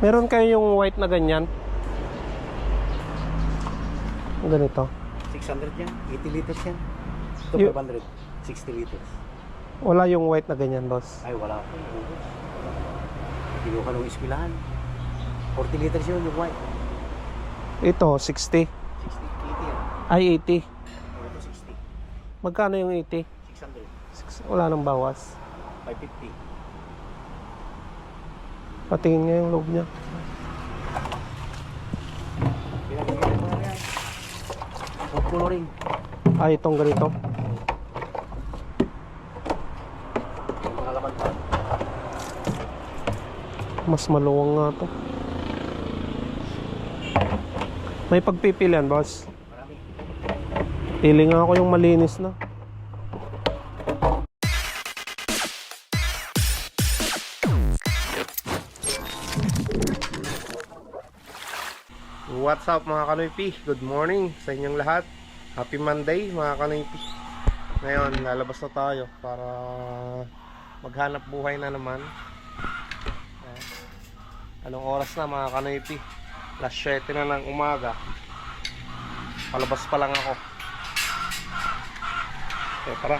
Meron kayo yung white na ganyan? Ganito. 600 yan, 80 liters yan. Ito Yung- 500, 60 liters. Wala yung white na ganyan, boss. Ay, wala po. ko ka nung iskilahan. 40 liters yun, yung white. Ito, 60. 60, 80 yan. Ay, 80. Oh, ito 60. Magkano yung 80? 600, Six- Wala nang bawas. 550. Patingin nga yung loob niya. Coloring. Ay, itong ganito. Mas maluwang nga to. May pagpipilian, boss. Pili nga ako yung malinis na. What's up mga kanoypi? Good morning sa inyong lahat. Happy Monday mga kanoypi. Ngayon, lalabas na tayo para maghanap buhay na naman. Anong oras na mga kanoypi? Last 7 na ng umaga. Palabas pa lang ako. Okay, tara.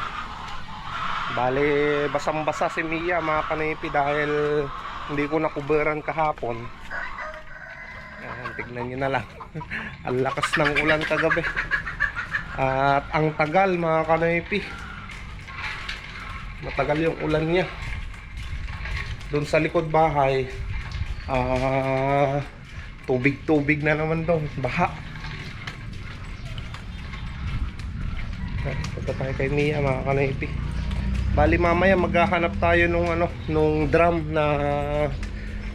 Bale, basang-basa si Mia mga kanipi dahil hindi ko nakuberan kahapon. Tignan nyo na lang. ang lakas ng ulan kagabi. At ang tagal mga kanipi. Matagal yung ulan niya. Doon sa likod bahay, ah, tubig-tubig na naman doon. Baha. Punta tayo kay Mia mga kanaypi. Bali mamaya maghahanap tayo nung ano, nung drum na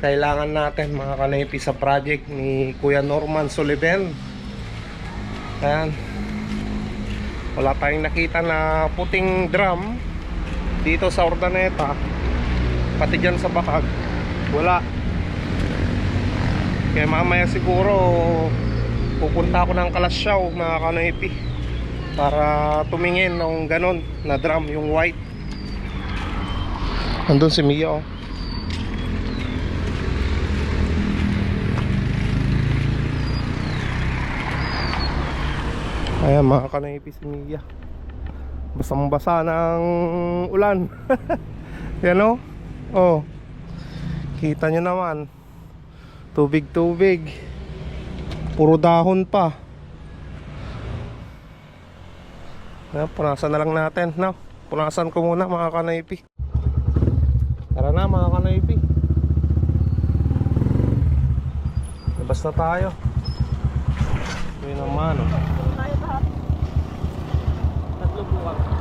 kailangan natin mga kanaypi sa project ni Kuya Norman Sullivan. Ayan. Wala tayong nakita na puting drum dito sa Ordaneta. Pati dyan sa Bakag. Wala. Kaya mamaya siguro pupunta ako ng Kalasyaw mga kanaypi para tumingin ng ganon na drum yung white andun si Mia oh ayan mga kanaypi si Mia basang basa ng ulan yan oh oh kita nyo naman tubig tubig puro dahon pa Ayan, punasan na lang natin, no? Punasan ko muna mga kanaypi. Tara na mga kanaypi. Labas na tayo. Yun naman, oh. Thank you.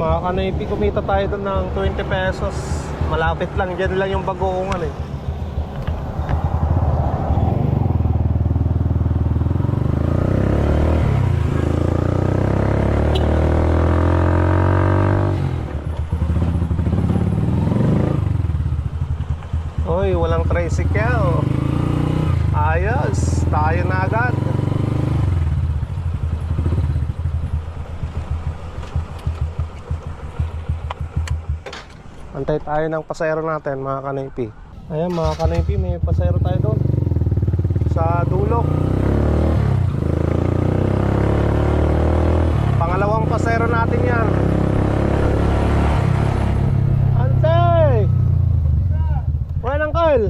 Mga kanaypi, kumita tayo doon ng 20 pesos. Malapit lang, dyan lang yung bagoongan eh. Hoy, walang tricycle. Ayos, tayo na agad. Antay tayo ng pasayro natin mga kanaypi. Ayan mga kanaypi, may pasayro tayo doon. Sa dulo. Pangalawang pasayro natin yan. Antay! Ng Carl.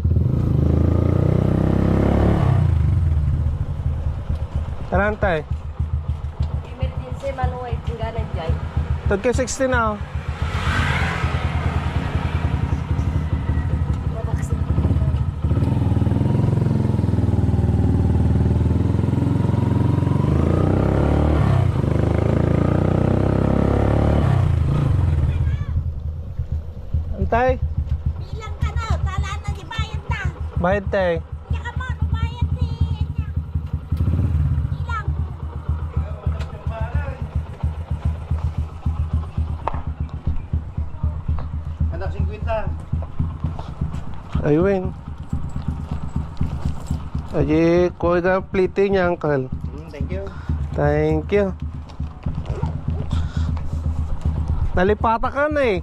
Tara antay. Emergency manuway tinggalan jay. Tagka 60 na. oh. Tay, Bilang ka na, tala na di bayad na. bayad tay. Kaya ka mo, bayad si niya. Ilang. Anak 50. Ayun. Aji, ko da plite niya, uncle. Hmm, thank you. Thank you. Nalipata ka na eh.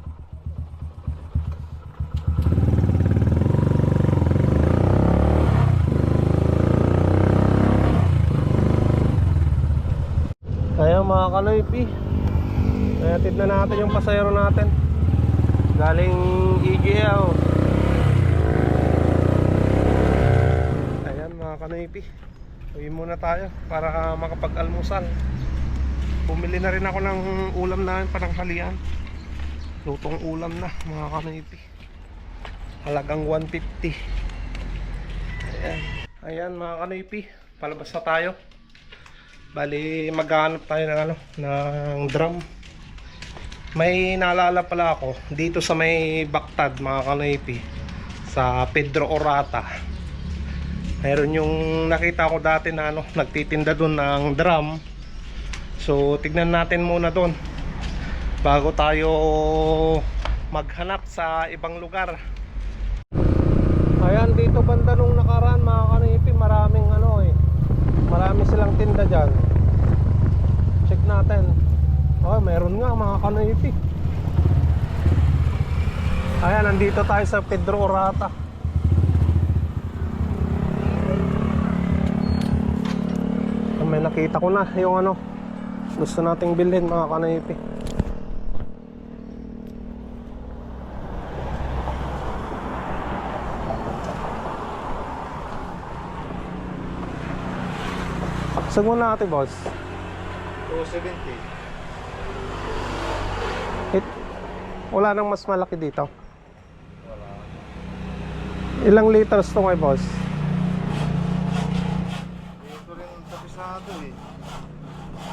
Ayun mga kaloypi. Ayatid na natin yung pasayro natin. Galing EGL. Ayan mga kanoypi. Uwi muna tayo para makapag-almusal. Bumili na rin ako ng ulam namin pananghalian. Lutong ulam na mga kanoypi. Halagang 150. Ayan. Ayan mga kanoypi. Palabas na tayo. Bali maghanap tayo ng ano, ng drum. May naalala pala ako dito sa may Baktad mga kanoypi sa Pedro Orata. Meron yung nakita ko dati na ano, nagtitinda doon ng drum. So tignan natin muna doon bago tayo maghanap sa ibang lugar. Ayan dito banda nung nakaraan mga kanipi, maraming. Marami silang tinda diyan. Check natin. Oh, meron nga mga kanipi. Ayan, nandito tayo sa Pedro Orata. may nakita ko na yung ano gusto nating bilhin mga kanaypi Saan muna natin boss? 270. It, wala nang mas malaki dito Ilang liters to ngay boss? Dito rin tapisado eh.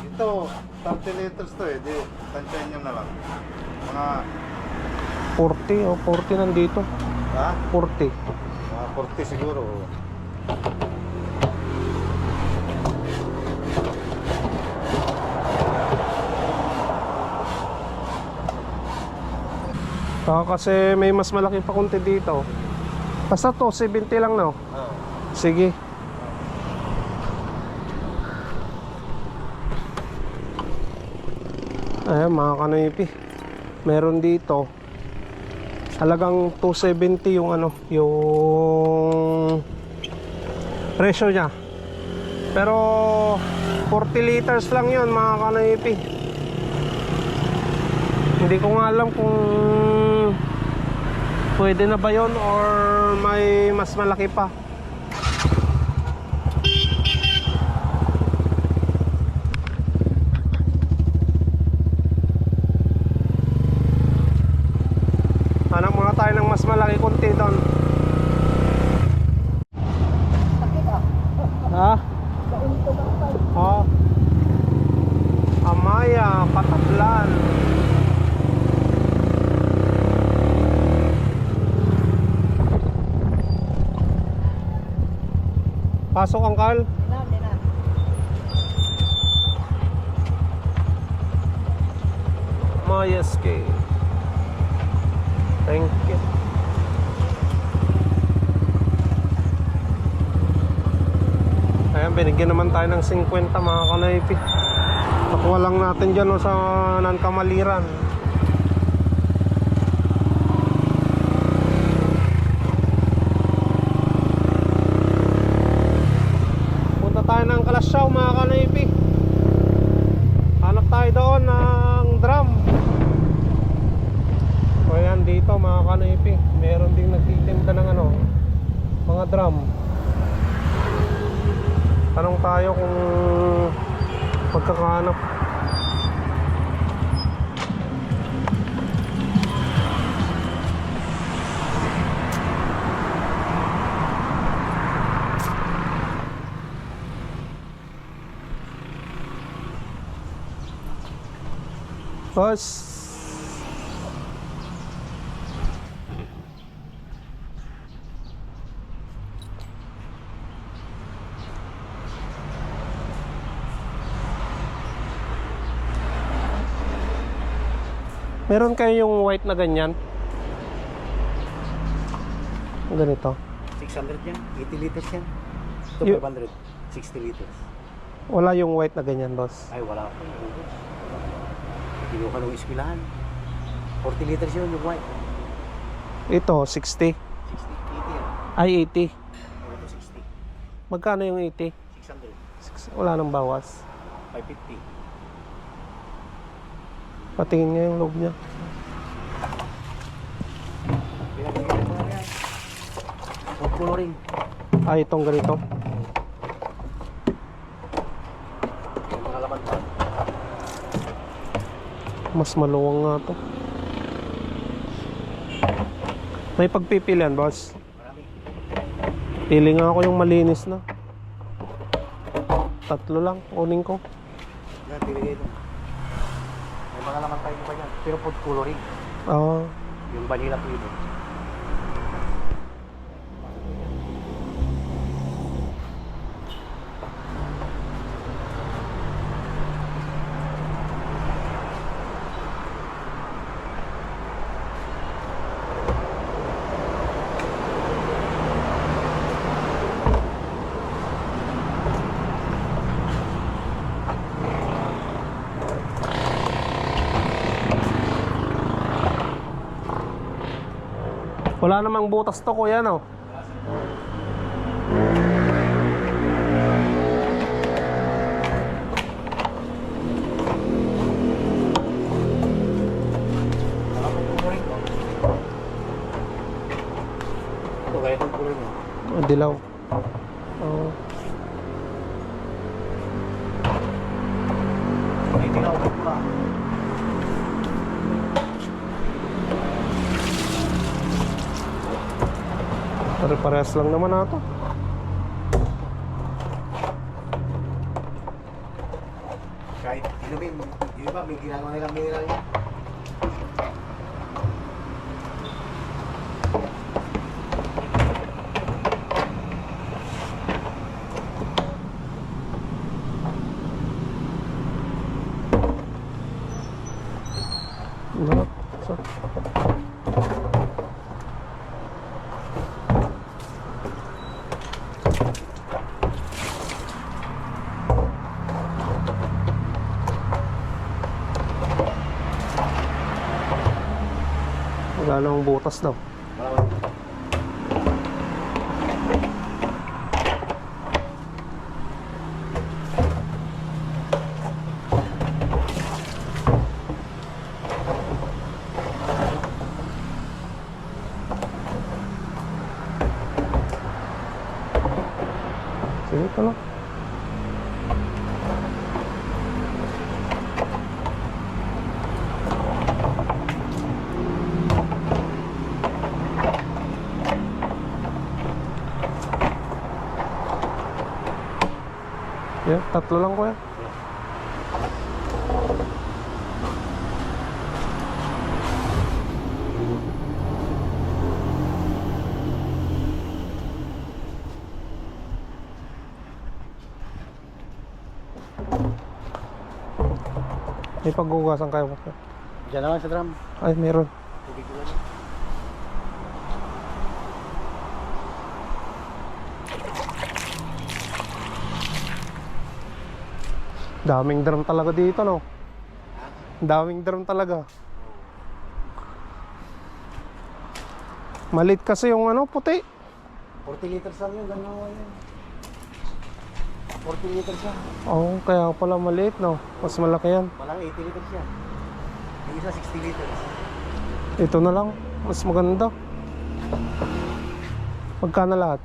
Ito, 30 liters to eh. Di, tansyahin nyo na lang. Mga, 40 o 40 nandito ha? 40 Mga 40 siguro. Baka kasi may mas malaki pa konti dito Basta to 70 lang no Oo. Sige. Ayan mga kanoypi. Meron dito. Halagang 270 yung ano, yung presyo niya. Pero 40 liters lang yun mga kanoypi. Hindi ko nga alam kung pwede na ba yun or may mas malaki pa. Hanap muna tayo ng mas malaki konti doon. Ha? Ha? Amaya, Patablan. Pasok ang kal. Mayeski. Thank you. Ayan, binigyan naman tayo ng 50 mga kanaypi. Nakuha lang natin dyan o, sa Nankamaliran. Punta tayo ng Kalasyaw mga kanaypi. Hanap tayo doon ng drum. O yan dito mga kanipi Meron ding nagtitinda ng ano Mga drum Tanong tayo kung Pagkakahanap Boss Meron kayo yung white na ganyan? Ganito. 600 yan, 80 liters yan. Ito Yung- 500, 60 liters. Wala yung white na ganyan, boss. Ay, wala ko. ubos. Kinuha ng ispilahan. 40 liters yun, yung white. Ito, 60. 60, 80 yan. Ay, 80. Oh, ito 60. Magkano yung 80? 600, Six- Wala nang bawas. 550. Patingin niya yung loob niya. Coloring. Ah, itong ganito. Mas maluwang nga to. May pagpipilian, boss. Pili nga ako yung malinis na. Tatlo lang, kunin ko. Yan, pinigay ito. May mga laman tayo pa yan. Pero food coloring. Ah, Yung vanilla flavor. Wala namang butas to, kuya, no? Pare-parehas lang naman nato. Kahit inumin, yung iba may ginagawa nilang mineral yan. Wala namang butas daw. Malawan. Sige ka lang. Yeah, tatlo lang kuya. May paghugasan kayo. kuya? Diyan naman sa drum. Ay, meron. Tubig ko lang. Daming drum talaga dito, no? Daming drum talaga. Malit kasi yung ano, puti. 40 liters lang yun, gano'n yun. 40 liters yan. Oo, kaya pala maliit, no? Mas malaki yan. Walang 80 liters yan. Yung isa 60 liters. Ito na lang. Mas maganda. Magkano lahat?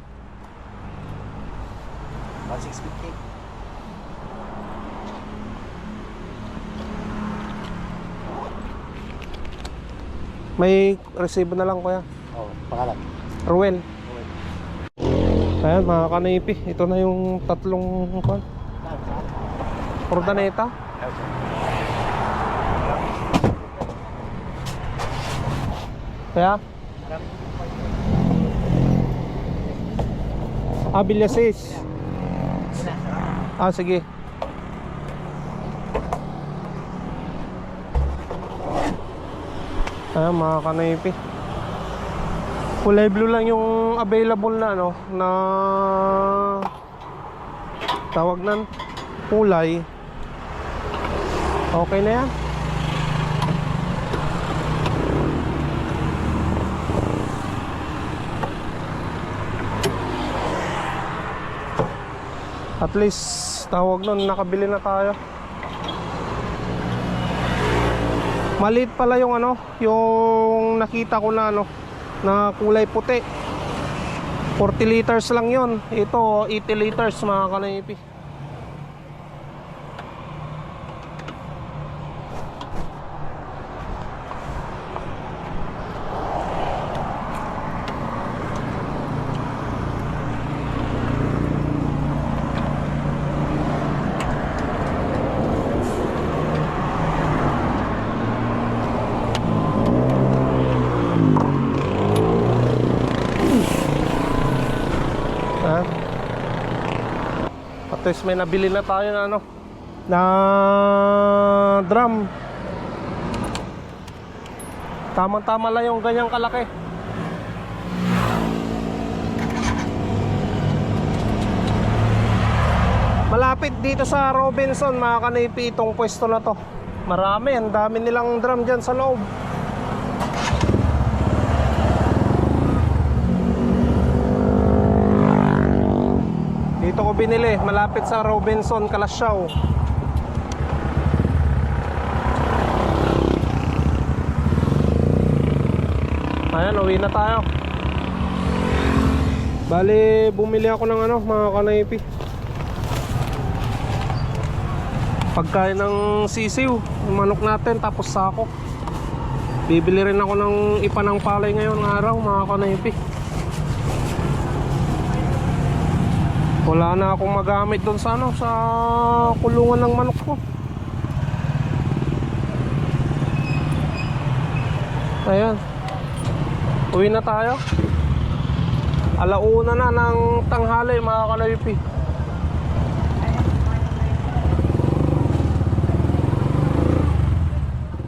1650. May resibo na lang, kuya. Oh, pangalan. Ruel. Ayan, mga kanipi. Ito na yung tatlong kwan. Ordaneta. Kaya? Villasís. Ah, sige. Ayan mga kanaypi. Kulay blue lang yung available na ano na tawag nan kulay. Okay na yan. At least tawag nun nakabili na tayo. Maliit pala yung ano, yung nakita ko na ano, na kulay puti. 40 liters lang yon. Ito 80 liters mga kanaypi. Least may nabili na tayo na ano na drum. Tama-tama lang yung ganyang kalaki. Malapit dito sa Robinson mga kanipi itong pwesto na to. Marami, ang dami nilang drum dyan sa loob. Binili, malapit sa Robinson, Kalasyaw. Ayan, uwi na tayo. Bali, bumili ako ng ano, mga kanaypi. Pagkain ng sisiw, manok natin, tapos sako. Bibili rin ako ng ipa ng palay ngayon araw, mga kanaypi. Wala na akong magamit doon sa ano, sa kulungan ng manok ko. Ayan. Uwi na tayo. Alauna na ng tanghali mga kalaypi.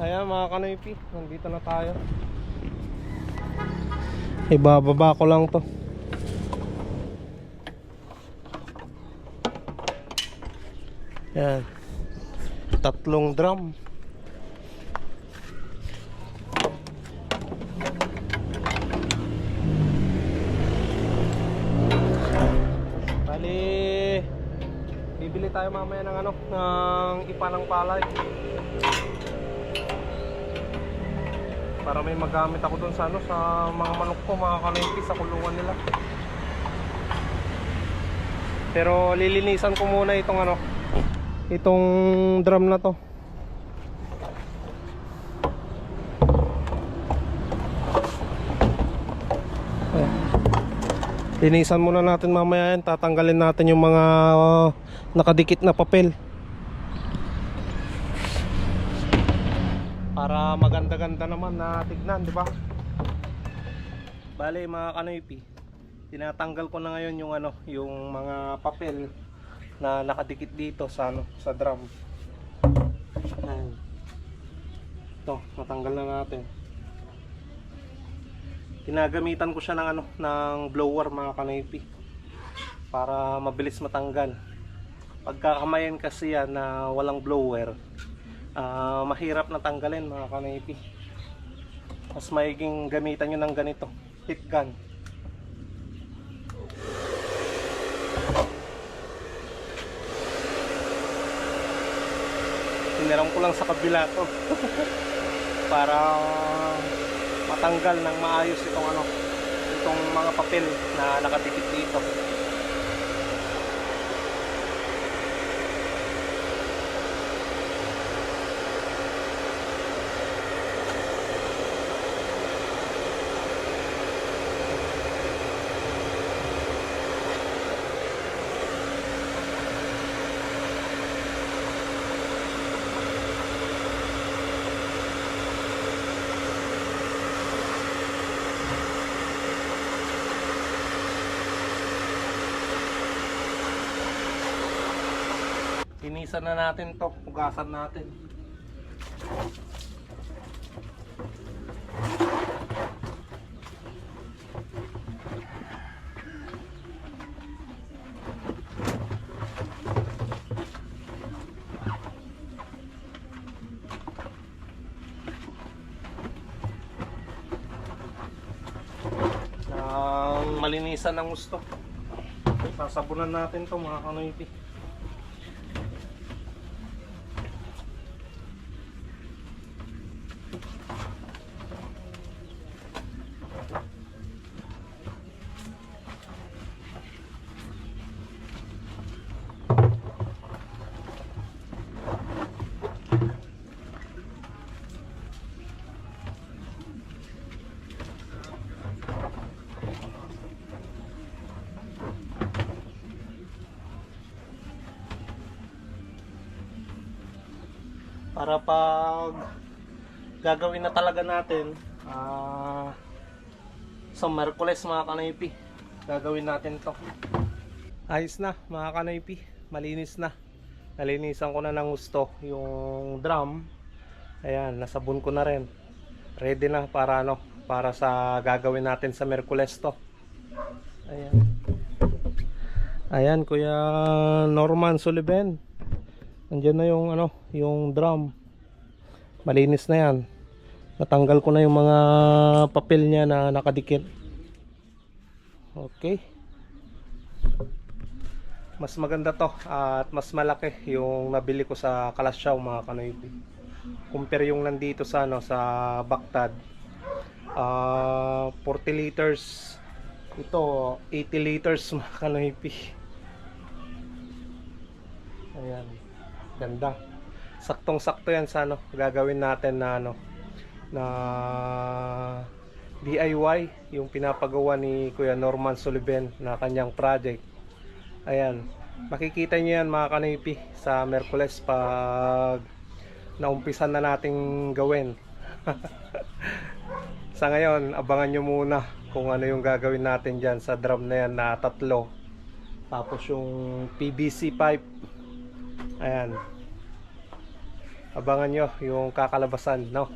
Ayan mga kanaypi, nandito na tayo. Ibababa ko lang to. Yan. Tatlong drum. Bali, bibili tayo mamaya ng ano, ng ipa ng palay. Para may magamit ako dun sa ano, sa mga manok ko, mga kanaypi sa kulungan nila. Pero lilinisan ko muna itong ano, itong drum na to. Ayan. Linisan muna natin mamaya yan. Tatanggalin natin yung mga uh, nakadikit na papel. Para maganda-ganda naman na tignan, di ba? Bale mga kanoypi, tinatanggal ko na ngayon yung ano, yung mga papel na nakadikit dito sa ano, sa drum. Ayan. Ito, natanggal na natin. Ginagamitan ko siya ng ano, ng blower mga kanoypi para mabilis matanggal. Pagkakamayan kasi yan na walang blower, ah, mahirap na tanggalin mga kanoypi. Mas maiging gamitan nyo ng ganito, heat gun. Tiniram ko lang sa kabila to. para matanggal ng maayos itong ano, itong mga papel na nakadikit dito. Tinisan na natin to, hugasan natin. Ang malinisan ng gusto. Sasabunan natin to mga kanoypi. Para pag gagawin na talaga natin ah sa Merkules mga kanaypi gagawin natin to. Ayos na mga kanaypi. Malinis na. Nalinisan ko na ng gusto yung drum. Ayan nasabon ko na rin. Ready na para ano para sa gagawin natin sa Merkules to. Ayan. Ayan kuya Norman Sullivan Nandiyan na yung ano, yung drum. Malinis na 'yan. Natanggal ko na yung mga papel niya na nakadikit. Okay. Mas maganda to at mas malaki yung nabili ko sa Kalasyaw mga kanoypi. Compare yung nandito sa ano sa Bactad. Ah, 40 liters. Ito 80 liters mga kanoypi. Ayan. Ganda. Saktong-sakto yan sa ano, gagawin natin na ano, na DIY, yung pinapagawa ni Kuya Norman Sullivan na kanyang project. Ayan. Makikita niyo yan mga kanipi sa Merkules pag naumpisan na nating gawin. sa ngayon, abangan nyo muna kung ano yung gagawin natin dyan sa drum na yan na tatlo. Tapos yung PVC pipe Ayan. Abangan nyo yung kakalabasan, no?